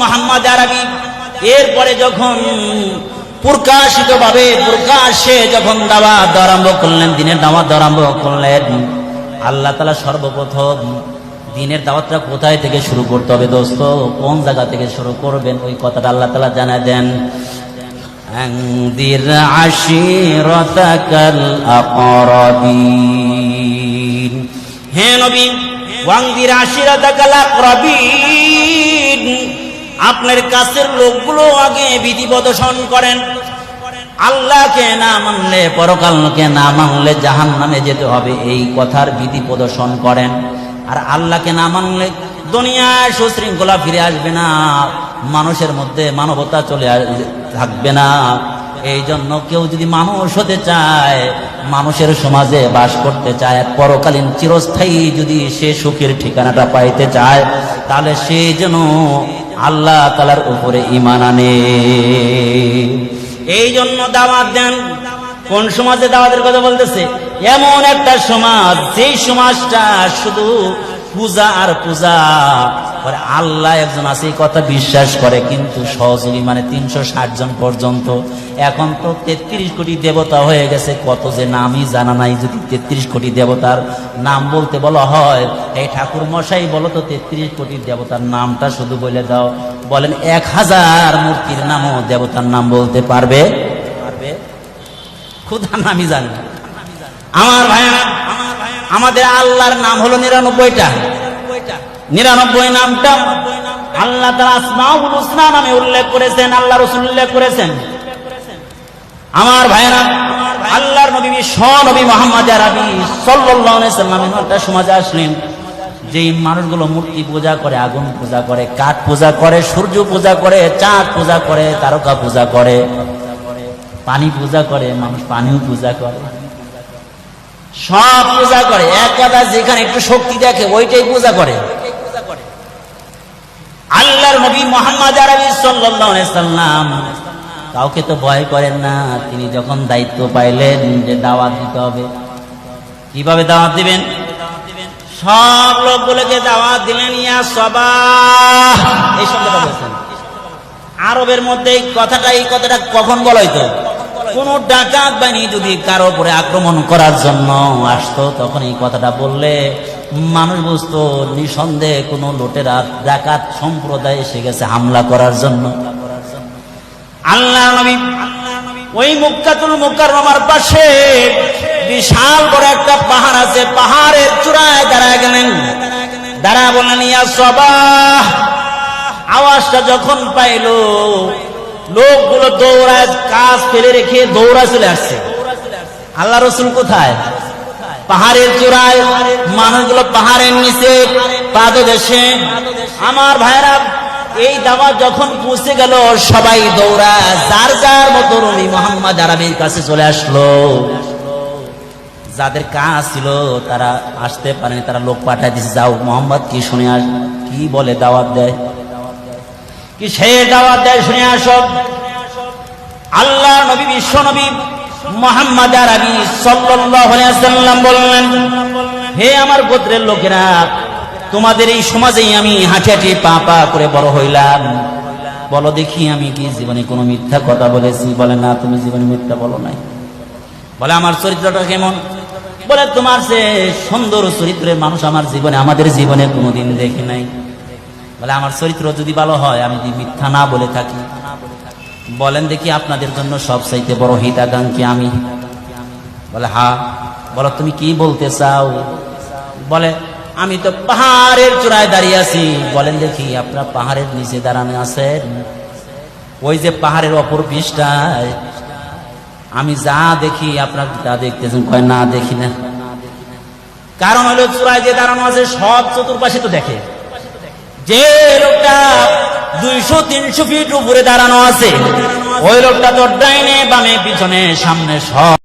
মোহাম্মদ আরবি এরপরে যখন প্রকাশিত ভাবে প্রকাশ্যে যখন দাওয়াত আরম্ভ করলেন দিনের দাওয়াত আরম্ভ করলেন আল্লাহ তালা সর্বপ্রথম দিনের দাওয়াতটা কোথায় থেকে শুরু করতে হবে দোস্ত কোন জায়গা থেকে শুরু করবেন ওই কথাটা আল্লাহ তালা জানা দেন أنذر عشيرتك الأقربين হে নবী ওয়াংদির আশিরাতাকাল আকরাবিন আপনার কাছের লোকগুলো আগে বিধি প্রদর্শন করেন। আল্লাহকে না মানলে, পরকালকে না মানলে জাহান নামে যেতে হবে, এই কথার বিধি প্রদর্শন করেন। আর আল্লাহকে না মানলে দুনিয়ায় সুশৃঙ্খলা ফিরে আসবে না, মানুষের মধ্যে মানবতা চলে থাকবে না। এই জন্য কেউ যদি মানুষ হতে চায়, মানুষের সমাজে বাস করতে চায়, পরকালীন চিরস্থায়ী যদি সে সুখের ঠিকানাটা পাইতে চায়, তাহলে সে যেন আল্লাহ তালার উপরে ইমান আনে। এই জন্য দাওয়াত দেন। কোন সমাজে দাওয়াতের কথা বলতেছে? এমন একটা সমাজ, যেই সমাজটা শুধু পূজা আর পূজা। করে আল্লাহ একজন আছে, এই কথা বিশ্বাস করে, কিন্তু সহযোগী মানে তিনশো ষাট জন পর্যন্ত। এখন তো তেত্রিশ কোটি দেবতা হয়ে গেছে, কত যে নামই জানা নাই যদি তেত্রিশ কোটি দেবতার নাম বলতে বলা হয়। এই ঠাকুর মশাই বলো তো, তেত্রিশ কোটি দেবতার নামটা শুধু বলে দাও। বলেন, এক হাজার মূর্তির নামও দেবতার নাম বলতে পারবে? পারবে। খুদা নামই জানি আমার ভাইয়া আমার আমাদের আল্লাহর নাম হলো নিরানব্বইটা। নিরানব্বই নামটা আল্লাহ নামে উল্লেখ করেছেন, আল্লাহ রসুল উল্লেখ করেছেন। আমার ভাইয়েরা, আল্লাহর নবী নবী মোহাম্মদ আরবি একটা সমাজে আসলেন। যেই মানুষগুলো মূর্তি পূজা করে, আগুন পূজা করে, কাঠ পূজা করে, সূর্য পূজা করে, চাঁদ পূজা করে, তারকা পূজা করে, পানি পূজা করে, মানুষ পানিও পূজা করে। সব পূজা করে। এক কথা যেখানে একটু শক্তি দেখে, ওইটাই পূজা করে। আল্লাহর নবী মোহাম্মদ আরবি সাল্লাম কাউকে তো ভয় করেন না। তিনি যখন দায়িত্ব পাইলেন যে দাওয়াত দিতে হবে। কীভাবে দাওয়াত দিবেন? সব লোকগুলোকে দাওয়াত দিলেন ইয়া সবাহ। এই আরবের মধ্যে এই কথাটা এই কথাটা কখন বলা হইতো? কোন ডাকাত বাহিনী যদি কারও উপরে আক্রমণ করার জন্য আসতো, তখন এই কথাটা বললে মানুষ বুঝতো, নিঃসন্দেহে কোনো লোটেরা, ডাকাত সম্প্রদায় এসে গেছে হামলা করার জন্য। আল্লাহ নবী ওই মুক্কাতুল মুকাররমার পাশে বিশাল বড় একটা পাহাড় আছে, পাহাড়ের চূড়ায় দাঁড়া গেলেন। দাঁড়া বললেন, ইয়া সবাহ! আওয়াজটা যখন পাইলো লোকগুলো দৌড়ায়, কাজ ফেলে রেখে দৌড়া চলে আসছে। আল্লাহ রসুল কোথায়? পাহাড়ের চূড়ায়। মানুষগুলো পাহাড়ের নিচে, পাদদেশে। আমার ভাইরা এই দাওয়া যখন পৌঁছে গেল, সবাই দৌড়া যার যার মতো রবি মোহাম্মদ আরবির কাছে চলে আসলো। যাদের কাজ ছিল, তারা আসতে পারেনি, তারা লোক পাঠায় দিছে। যাও, মোহাম্মদ কি শুনে আস, কি বলে দাওয়াত দেয়? কি সে দাওয়াত দেয়, শুনে আসো। আল্লাহ নবী, বিশ্ব নবী মোহাম্মদ আরবি সাল্লাম বললেন, হে আমার গোত্রের লোকেরা, তোমাদের এই সমাজেই আমি হাঁটি হাঁটি পা পা করে বড় হইলাম। বলো দেখি আমি কি জীবনে কোনো মিথ্যা কথা বলেছি? বলে, না, তুমি জীবনে মিথ্যা বলো নাই। বলে, আমার চরিত্রটা কেমন? বলে, তোমার সে সুন্দর চরিত্রের মানুষ আমার জীবনে, আমাদের জীবনে কোনোদিন দেখি নাই। বলে, আমার চরিত্র যদি ভালো হয়, আমি যদি মিথ্যা না বলে থাকি। বলেন, দেখি আপনাদের জন্য সব চাইতে বড় হিতাকাঙ্ক্ষী আমি? বলে, হা। বলো, তুমি কি বলতে চাও? বলে, আমি তো পাহাড়ের চূড়ায় দাঁড়িয়ে আছি। বলেন, দেখি আপনার পাহাড়ের নিচে দাঁড়ানো আছেন? ওই যে পাহাড়ের অপর পৃষ্ঠায়, আমি যা দেখি, আপনার তা দেখতেছেন? কয়, না, দেখি না। কারণ হলো, চূড়ায় যে দাঁড়ানো আছে, সব চতুর্পাশে তো দেখে। যে লোকটা দুইশো, তিনশো ফিট উপরে দাঁড়ানো আছে, ওই লোকটা তোর ডাইনে বামে, পিছনে, সামনে সব।